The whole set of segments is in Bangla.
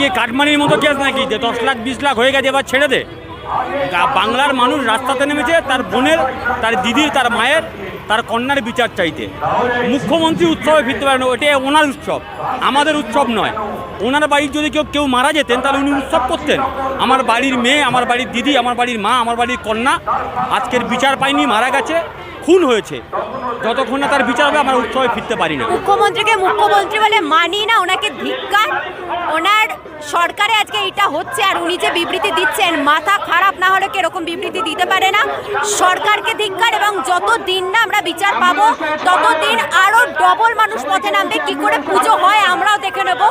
কি কাটমানির মতো কেস নাকি? যে দশ লাখ, বিশ লাখ হয়ে গেছে, এবার ছেড়ে দে। বাংলার মানুষ রাস্তাতে নেমেছে, তার বোনের, তার দিদির, তার মায়ের, তার কন্যার বিচার চাইতে। মুখ্যমন্ত্রী উৎসবে ফিরতে পারেন ওটা ওনার উৎসব। আমাদের উৎসব নয়। ওনার বাড়ির যদি কেউ কেউ মারা যেতেন, তাহলে উনি উৎসব করতেন। আমার বাড়ির মেয়ে, আমার বাড়ির দিদি, আমার বাড়ির মা, আমার বাড়ির কন্যা, আজকের বিচার পায়নি, মারা গেছে। খুন হয়েছে। যতক্ষণ না তার বিচার হবে, আমরা উৎসবে ফিরতে পারি না। মুখ্যমন্ত্রীকে মুখ্যমন্ত্রী বলে মানি না, ওনাকে ধিক্কার। ওনার সরকারে আজকে এটা হচ্ছে, আর উনি যে বিবৃতি দিচ্ছেন, মাথা খারাপ না হলে কি এরকম বিবৃতি দিতে পারে না? সরকারকে ধিক্কার, এবং যত দিন না আমরা বিচার পাবো, ততদিন আরও ডবল মানুষ পথে নামবে, কি করে পুজো হয় আমরাও দেখে নেব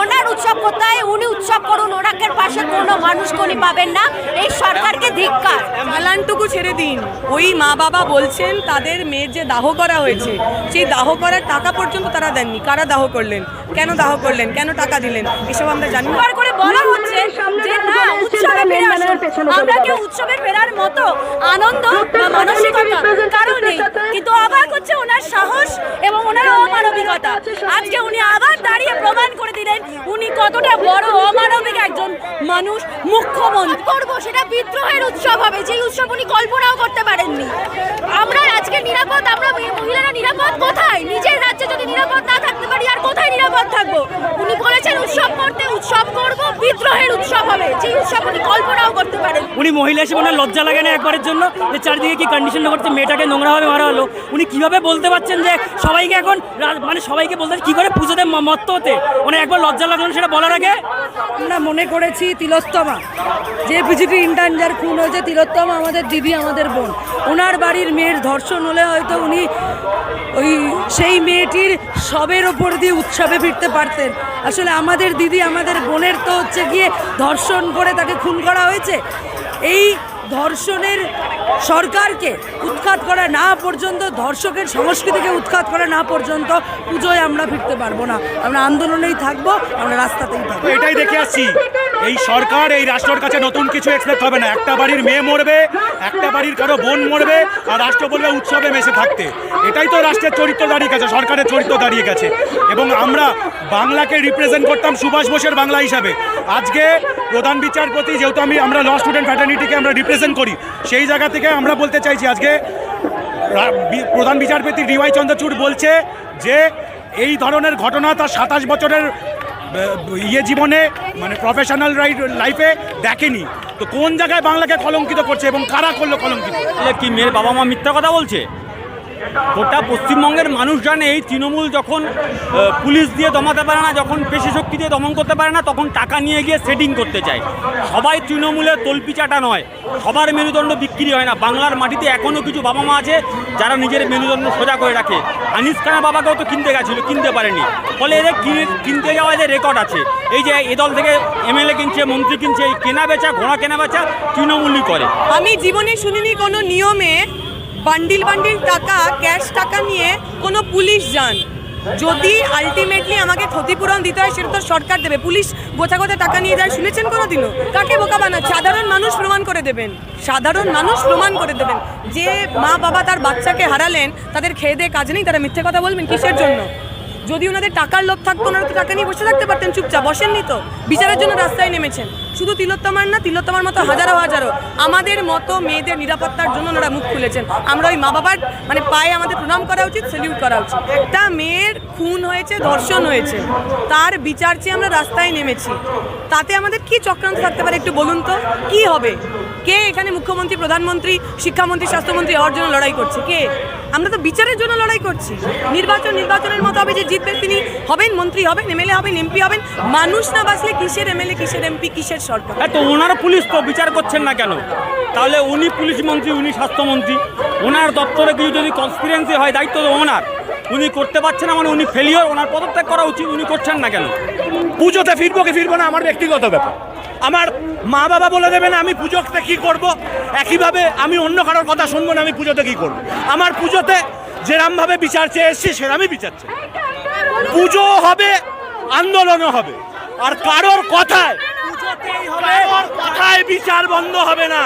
ওনার উৎসব কোথায় উনি উৎসব করুন ওনাকে পাশে কোনো মানুষ কোনি পাবেন না। এই সরকারকে ধিক্কার। চালানটুকু ছেড়ে দিন। ওই মা বাবা বলছেন তাদের মেয়ের যে দাহ করা হয়েছে সেই দাহ করার টাকা পর্যন্ত তারা দেননি। কারা দাহ করলেন? কেন দাহ করলেন? কেন টাকা দিলেন? এসব আমরা জানি করে বলা হচ্ছে। উৎসবে ফিরে আসুন আমরা কেউ উৎসবে ফেরার মতো আনন্দ বা মানসিকতা কারণ নেই। কিন্তু অবাক হচ্ছে ওনার সাহস এবং ওনার অমানবিকতা। আজকে উনি আবার দাঁড়িয়ে প্রমাণ করে দিলেন উনি কতটা বড় অমানবিক একজন মানুষ মুখ্যমন্ত্রী। করব? সেটা বিদ্রোহের উৎসব হবে। যেই উৎসব উনি কল্পনাও করতে পারেননি। আমরা আজকে নিরাপদ আমরা মহিলারা নিরাপদ কোথায় নিজের রাজ্যে যদি নিরাপদ না থাকতে পারি আর কোথায় নিরাপদ থাকব উনি বলেছেন উৎসব করতে উৎসব করব বিদ্রোহের উৎসব হবে যেই উৎসব উনি কল্পনাও করতে পারেন। উনি মহিলা হিসেবে ওনার লজ্জা লাগে না একবারের জন্য? যে চারিদিকে কি কন্ডিশন করছে মেয়েটাকে নোংরাভাবে মারা হলো। উনি কীভাবে বলতে পারছেন যে সবাইকে এখন মানে সবাইকে বলতে কি করে পুজোতে মত্ত হতে? মানে একবার লজ্জা লাগল না সেটা বলার আগে? আমরা মনে করেছি তিলোত্তমা। যে বিজেপি ইন্টার্ন যার খুন হয়েছে তিলোত্তমা আমাদের দিদি আমাদের বোন। ওনার বাড়ির মেয়ের ধর্ষণ হলে হয়তো উনি ওই সেই মেয়েটির সবের ওপর দিয়ে উৎসবে ফিরতে পারতেন। আসলে আমাদের দিদি, আমাদের বোনের তো হচ্ছে গিয়ে ধর্ষণ করে তাকে খুন করা হয়েছে। এই ধর্ষণের সরকারকে উৎখাত করা না পর্যন্ত, ধর্ষকের সংস্কৃতিকে উৎখাত করা না পর্যন্ত পুজোয় আমরা ফিরতে পারব না। আমরা আন্দোলনেই থাকব, আমরা রাস্তাতেই থাকব। এটাই দেখে আসছি। এই সরকার, এই রাষ্ট্রের কাছে নতুন কিছু এক্সপেক্ট হবে না। একটা বাড়ির মেয়ে মরবে, একটা বাড়ির কারও বোন মরবে, আর রাষ্ট্র বলবে উৎসবে মেশে থাকতে। এটাই তো রাষ্ট্রের চরিত্র দাঁড়িয়ে গেছে, সরকারের চরিত্র দাঁড়িয়ে গেছে। এবং আমরা বাংলাকে রিপ্রেজেন্ট করতাম সুভাষ বোসের বাংলা হিসাবে। আজকে প্রধান বিচারপতি, যেহেতু আমি, আমরা ল স্টুডেন্ট ফ্যাটার্নিটিকে আমরা রিপ্রেজেন্ট করি, সেই জায়গা থেকে আমরা বলতে চাইছি আজকে প্রধান বিচারপতি ডিওয়াই চন্দ্রচূড় বলছে যে, এই ধরনের ঘটনা তার সাতাশ বছরের ইয়ে জীবনে মানে প্রফেশনাল লাইফে দেখেনি। তো কোন জায়গায় বাংলাকে কলঙ্কিত করছে এবং কারা করল কলঙ্কিত? কি মেয়ের বাবা মা মিথ্যা কথা বলছে? গোটা পশ্চিমবঙ্গের মানুষ জানে, এই তৃণমূল যখন পুলিশ দিয়ে দমাতে পারে না, যখন পেশি শক্তি দিয়ে দমন করতে পারে না, তখন টাকা নিয়ে গিয়ে সেটিং করতে চায়। সবাই তৃণমূলের তল্পিচাটা নয়। সবার মেরুদণ্ড বিক্রি হয় না। বাংলার মাটিতে এখনও কিছু বাবা মা আছে, যারা নিজের মেরুদণ্ড সোজা করে রাখে। আনিস খানের বাবাকেও তো কিনতে গেছিল, কিনতে পারেনি। ফলে এদের কিনে- কিনতে যাওয়া যে রেকর্ড আছে, এই যে এ দল থেকে এমএলএ কিনছে, মন্ত্রী কিনছে, এই কেনা বেচা, ঘোড়া কেনা বেচা তৃণমূলই করে। আমি জীবনে শুনিনি কোনো নিয়মে বান্ডিল বান্ডিল টাকা, ক্যাশ টাকা নিয়ে কোনো পুলিশ যান। যদি আলটিমেটলি আমাকে ক্ষতিপূরণ দিতে হয়, সেটা তো সরকার দেবে। পুলিশ গোছা গোছা টাকা নিয়ে যায়, শুনেছেন কোনো দিনও কাকে বোকা বানাচ্ছে? সাধারণ মানুষ প্রমাণ করে দেবেন। সাধারণ মানুষ প্রমাণ করে দেবেন। যে মা বাবা তার বাচ্চাকে হারালেন, তাদের খেয়ে দিয়ে কাজ নেই, তারা মিথ্যে কথা বলবেন কিসের জন্য? যদি ওনাদের টাকার লোভ থাকতো, ওনারা তো টাকা নিয়ে বসে থাকতে পারতেন চুপচাপ। বসেননি তো? বিচারের জন্য রাস্তায় নেমেছেন। শুধু তিলোত্তমার না, তিলোত্তমার মতো হাজারো হাজারো। আমাদের মতো মেয়েদের নিরাপত্তার জন্য ওনারা মুখ খুলেছেন। আমরা ওই মা বাবার মানে পায়ে আমাদের প্রণাম করা উচিত সেলিউট করা উচিত। একটা মেয়ের খুন হয়েছে, ধর্ষণ হয়েছে, তার বিচার চেয়ে আমরা রাস্তায় নেমেছি। তাতে আমাদের কি চক্রান্ত থাকতে পারে একটু বলুন তো? কি হবে? কে এখানে মুখ্যমন্ত্রী, প্রধানমন্ত্রী, শিক্ষামন্ত্রী, স্বাস্থ্যমন্ত্রী হওয়ার জন্য লড়াই করছে? কে? আমরা তো বিচারের জন্য লড়াই করছি। নির্বাচন, নির্বাচনের মতো হবে যে জিতবেন তিনি, হবেন, মন্ত্রী হবেন, এমএলএ হবেন, এমপি হবেন। মানুষ না বাঁচলে কিসের এমএলএ, কিসের এমপি, কিসের সরকার। হ্যাঁ তো ওনারা পুলিশ তো বিচার করছেন না কেন? তাহলে উনি পুলিশ মন্ত্রী উনি স্বাস্থ্যমন্ত্রী ওনার দপ্তরে কিছু যদি কনসপিরেন্সি হয় দায়িত্ব তো ওনার। উনি করতে পারছেন না মানে উনি ফেলিওর ওনার পদত্যাগ করা উচিত উনি করছেন না কেন? পুজোতে ফিরবো কি ফিরবো না আমার ব্যক্তিগত ব্যাপার। আমার মা বাবা বলে দেবেন আমি পুজোতে কি করব? একইভাবে আমি অন্য কারোর কথা শুনব না আমি পুজোতে কি করব? আমার পুজোতে যেরামভাবে বিচার চেয়ে এসছি সেরামই বিচার চাই পুজো হবে আন্দোলনও হবে। আর কারোর কথায় কথায় বিচার বন্ধ হবে না।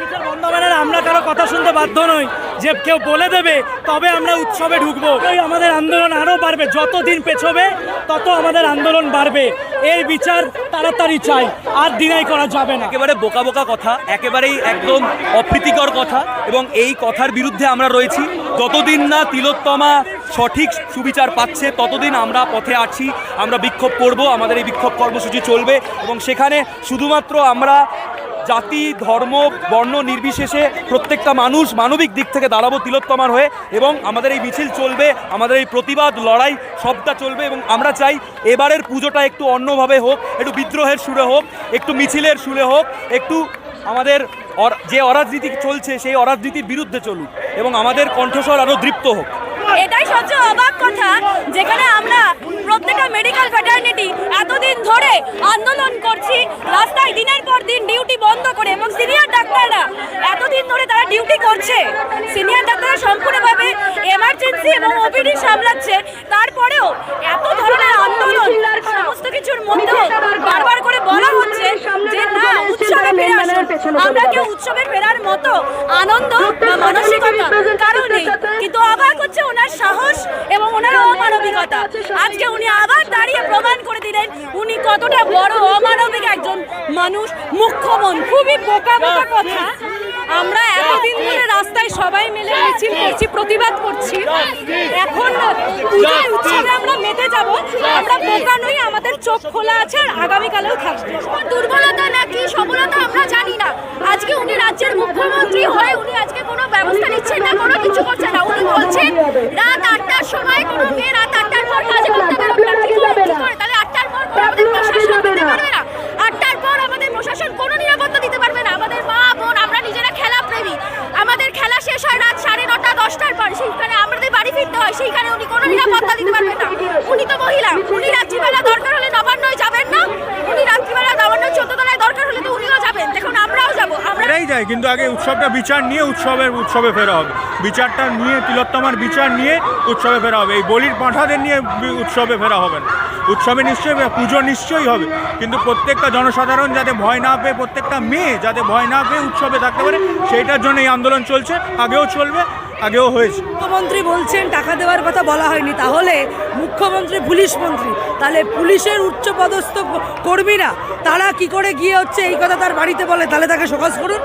বিচার বন্ধ হবে না আমরা কারও কথা শুনতে বাধ্য নই। যে কেউ বলে দেবে, তবে আমরা উৎসবে ঢুকবো। ওই আমাদের আন্দোলন আরও বাড়বে। যত দিন পেছবে, তত আমাদের আন্দোলন বাড়বে। এর বিচার তাড়াতাড়ি চাই। আর দিনাই করা যাবে না। একেবারে বোকা বোকা কথা, একেবারেই একদম অপ্রীতিকর কথা, এবং এই কথার বিরুদ্ধে আমরা রয়েছি। যতদিন না তিলোত্তমা সঠিক সুবিচার পাচ্ছে, ততদিন আমরা পথে আছি, আমরা বিক্ষোভ করব, আমাদের এই বিক্ষোভ কর্মসূচি চলবে, এবং সেখানে শুধুমাত্র আমরা জাতি, ধর্ম, বর্ণ নির্বিশেষে প্রত্যেকটা মানুষ মানবিক দিক থেকে দাঁড়াবো তিলোত্তমার হয়ে এবং আমাদের এই মিছিল চলবে, আমাদের এই প্রতিবাদ, লড়াই সবটা চলবে এবং আমরা চাই এবারের পুজোটা একটু অন্যভাবে হোক, একটু বিদ্রোহের সুরে হোক, একটু মিছিলের সুরে হোক, একটু আমাদের যে অরাজনীতি চলছে সেই অরাজনীতির বিরুদ্ধে চলুক এবং আমাদের কণ্ঠস্বর আরও দৃপ্ত হোক। এটাই সবচেয়ে অবাক কথা, যেখানে আমরা প্রত্যেকটা মেডিকেল ফ্যাটার্নিটি এতদিন ধরে আন্দোলন করছি, রাস্তায় দিনের পর দিন ডিউটি বন্ধ করে এবং সিনিয়র ডাক্তাররা এতদিন ধরে তারা ডিউটি করছে। সিনিয়র ডাক্তাররা সম্পূর্ণভাবে এমার্জেন্সি এবং ওপিডি সামলাচ্ছে, তারপরেও এত ধরনের আন্দোলন, সমস্ত কিছুর মধ্যেও বারবার করে বলা হচ্ছে যে না উৎসবে ফিরে আসুন আমরা কেউ উৎসবে ফেরার মতো আনন্দ বা মানসিকতা কারণ? নেই কিন্তু অবাক হচ্ছে ওনার সাহস এবং ওনার অমানবিকতা। আজকে উনি আবার দাঁড়িয়ে প্রমাণ করে দিলেন উনি কতটা বড় অমানবিক একজন মানুষ মুখ্যমন্ত্রী খুবই বোকা বোকা কথা। আমরা এতদিন ধরে রাস্তায় সবাই মিলে মিছিল করছি, প্রতিবাদ করছি। এখন পুজোর উৎসবে আমরা মেতে যাব, আমরা বোকা নই, আমাদের চোখ খোলা আছে আর আগামীকালেও থাকবে। দুর্বলতা নাকি সফলতা আমরা জানি না। আজকে উনি রাজ্যের মুখ্যমন্ত্রী হয়ে উনি আজকে কোনো ব্যবস্থা নিচ্ছেন না, কোনো কিছু করছেন না। উনি বলছেন, রাত আটটার সময় কোনো মেয়ে রাত আটটার পর কাজে করতে বেরোবে না? তাহলে আটটার পর কোনো আমাদের প্রশাসন দিতে পারবে না আটটার পর আমাদের প্রশাসন কোনো নিরাপত্তা দিতে পারবে না আমাদের মা বোন আমরা নিজেরা খেলা প্রেমী আমাদের খেলা শেষ হয় রাত সাড়ে নটা দশটার পর সেইখানে আমাদের বাড়ি ফিরতে হয় সেইখানে উনি কোনো নিরাপত্তা দিতে পারবেন না উনি তো মহিলা উনি রাত্রিবেলা দরকার হলে নবান্নয় যাবেন না উনি রাত্রিবেলা নবান্ন চোদ্দ তলায় দরকার হলে তো উনিও যাবেন দেখুন আমরাও যাব আমরা এটাই যায় কিন্তু আগে উৎসবটা বিচার নিয়ে উৎসবের উৎসবে ফেরা হবে। বিচারটা নিয়ে, তিলোত্তমার বিচার নিয়ে উৎসবে ফেরা হবে। এই বলির পাঁঠাদের নিয়ে উৎসবে ফেরা হবে না। উৎসবে নিশ্চয়ই পুজো নিশ্চয়ই হবে। কিন্তু প্রত্যেকটা জনসাধারণ যাতে ভয় না পেয়ে, প্রত্যেকটা মেয়ে যাতে ভয় না পেয়ে উৎসবে থাকতে পারে, সেইটার জন্য এই আন্দোলন চলছে। আগেও চলবে, আগেও হয়েছে। মুখ্যমন্ত্রী বলছেন, টাকা দেওয়ার কথা বলা হয়নি। তাহলে মুখ্যমন্ত্রী, পুলিশ মন্ত্রী। তাহলে পুলিশের উচ্চপদস্থ কর্মীরা, তারা কি করে গিয়ে হচ্ছে এই কথা তার বাড়িতে বলে? তাহলে তাকে সকাজ করুন।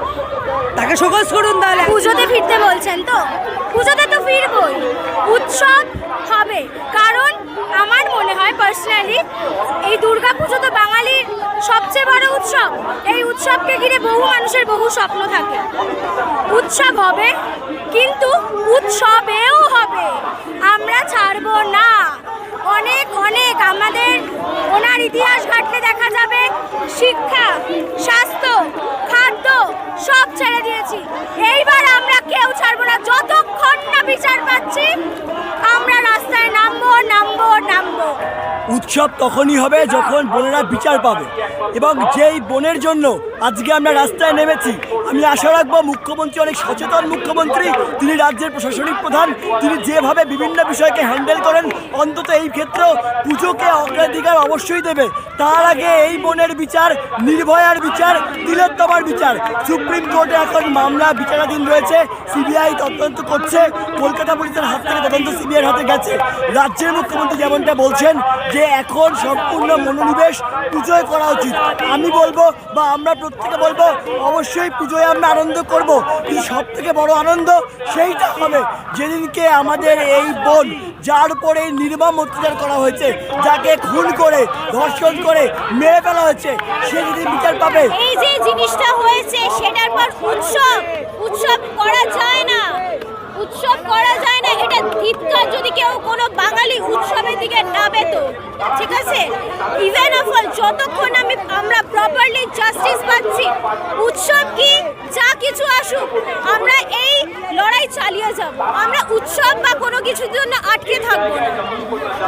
তাকে সকাজ করুন তাহলে। পুজোতে ফিরতে বলছেন তো? পুজোতে তো ফিরবই। উৎসব হবে। কারণ আমার মনে হয় পার্সোনালি এই দুর্গা পুজো তো বাঙালির সবচেয়ে বড় উৎসব। এই উৎসবকে ঘিরে বহু মানুষের বহু স্বপ্ন থাকে। উৎসব হবে, কিন্তু উৎসবেও হবে। আমরা ছাড়বো না। অনেক অনেক আমাদের ওনার ইতিহাস ঘাটলে দেখা যাবে। শিক্ষা, স্বাস্থ্য, খাদ্য সব ছেড়ে দিয়েছি। এইবার আমরা কেউ ছাড়বো না। যতক্ষণ না বিচার উৎসব তখনই হবে যখন বোনেরা বিচার পাবে। এবং যেই বোনের জন্য আজকে আমরা রাস্তায় নেমেছি, আমি আশা রাখব মুখ্যমন্ত্রী অনেক সচেতন মুখ্যমন্ত্রী, তিনি রাজ্যের প্রশাসনিক প্রধান, তিনি যেভাবে বিভিন্ন বিষয়কে হ্যান্ডেল করেন, অন্তত এই ক্ষেত্রেও পুজোকে অগ্রাধিকার অবশ্যই দেবে। তার আগে এই বোনের বিচার, নির্ভয়ার বিচার, তিলোত্তমার বিচার। সুপ্রিম কোর্টে এখন মামলা বিচারাধীন রয়েছে, সিবিআই তদন্ত করছে, কলকাতা পুলিশের হাত থেকে তদন্ত সিবিআইয়ের হাতে গেছে। রাজ্যের মুখ্যমন্ত্রী যেমনটা বলছেন যে এখন সম্পূর্ণ মনোনিবেশ পুজোয় করা উচিত। আমি বলব বা আমরা প্রত্যেকে বলব, অবশ্যই পুজোয় আমরা আনন্দ করব। কিন্তু সব থেকে বড় আনন্দ সেইটা হবে যেদিনকে আমাদের এই বোন, যার উপরে নির্মম অত্যাচার করা হয়েছে, যাকে খুন করে, ধর্ষণ করে, মেরে ফেলা হয়েছে, সে যদি বিচার পাবে। এই যে জিনিসটা হয়েছে, সেটার পর উৎসব উৎসব করা যায় না। উৎসব করা যায় না, এটা ধিৎকার যদি কেউ কোনো বাঙালি উৎসবের দিকে না পেত ঠিক আছে? ইভেন অফ অল যতক্ষণ আমি, আমরা প্রপারলি জাস্টিস পাচ্ছি, উৎসব কি, যা কিছু আসুক, আমরা এই লড়াই চালিয়ে যাব। আমরা উৎসব বা কোনো কিছুর জন্য আটকে থাকব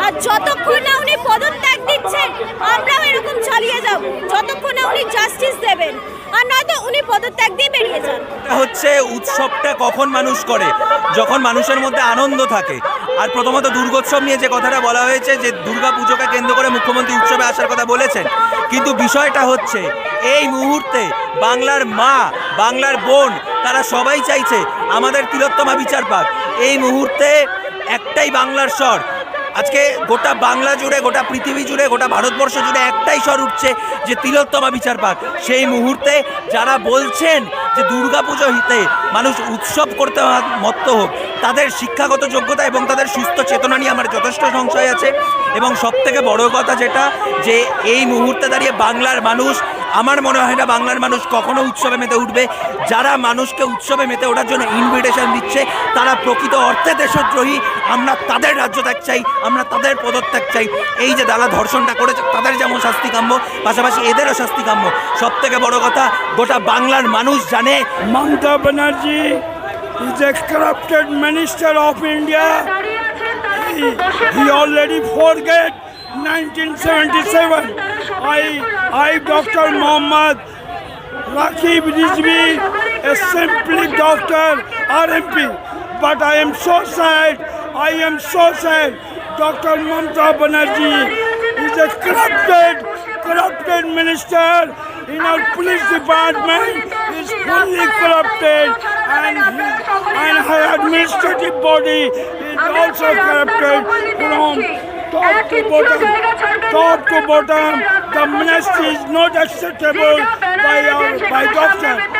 আর যতক্ষণ না উনি পদত্যাগ দিচ্ছেন, আমরাও এরকম চালিয়ে যাব। যতক্ষণ না উনি জাস্টিস দেবেন। আর নয়তো উনি পদত্যাগ দিয়ে বেরিয়ে যান। হচ্ছে উৎসবটা কখন মানুষ করে? যখন মানুষের মধ্যে আনন্দ থাকে। আর প্রথমত দুর্গোৎসব নিয়ে যে কথাটা বলা হয়েছে, যে দুর্গা পুজোকে কেন্দ্র করে মুখ্যমন্ত্রী উৎসবে আসার কথা বলেছেন। কিন্তু বিষয়টা হচ্ছে, এই মুহূর্তে বাংলার মা, বাংলার বোন তারা সবাই চাইছে আমাদের তিলোত্তমা বিচার পাক। এই মুহূর্তে একটাই বাংলার স্বর। আজকে গোটা বাংলা জুড়ে, গোটা পৃথিবী জুড়ে, গোটা ভারতবর্ষ জুড়ে একটাই স্বর উঠছে যে তিলোত্তমা বিচার পাক। সেই মুহূর্তে যারা বলছেন যে দুর্গাপুজো হিতে মানুষ উৎসব করতে মত্ত হোক, তাদের শিক্ষাগত যোগ্যতা এবং তাদের সুস্থ চেতনা নিয়ে আমার যথেষ্ট সংশয় আছে। এবং সব থেকে বড় কথা যেটা, যে এই মুহূর্তে দাঁড়িয়ে বাংলার মানুষ, আমার মনে হয় না বাংলার মানুষ কখনো উৎসবে মেতে উঠবে। যারা মানুষকে উৎসবে মেতে ওঠার জন্য ইনভিটেশন দিচ্ছে, তারা প্রকৃত অর্থে দেশদ্রোহী। আমরা তাদের রাজ্য ত্যাগ চাই, আমরা তাদের পদত্যাগ চাই। এই যে দাদা ধর্ষণটা করেছে, তাদের যেমন শাস্তি কাম্য পাশাপাশি এদেরও শাস্তি কাম্য সব থেকে বড় কথা, গোটা বাংলার মানুষ জানে Mamata Banerjee is a corrupted minister of India. He, already forget 1977. I, I, Dr. Mohammad Rakib Rizvi, a simply doctor, RMP. But I am so sad, I am so sad. Dr. Mamata Banerjee corrupted minister in our police department is fully corrupted and, and her administrative body is also corrupted from top to bottom. Top to bottom, the ministry is not acceptable by our by doctor.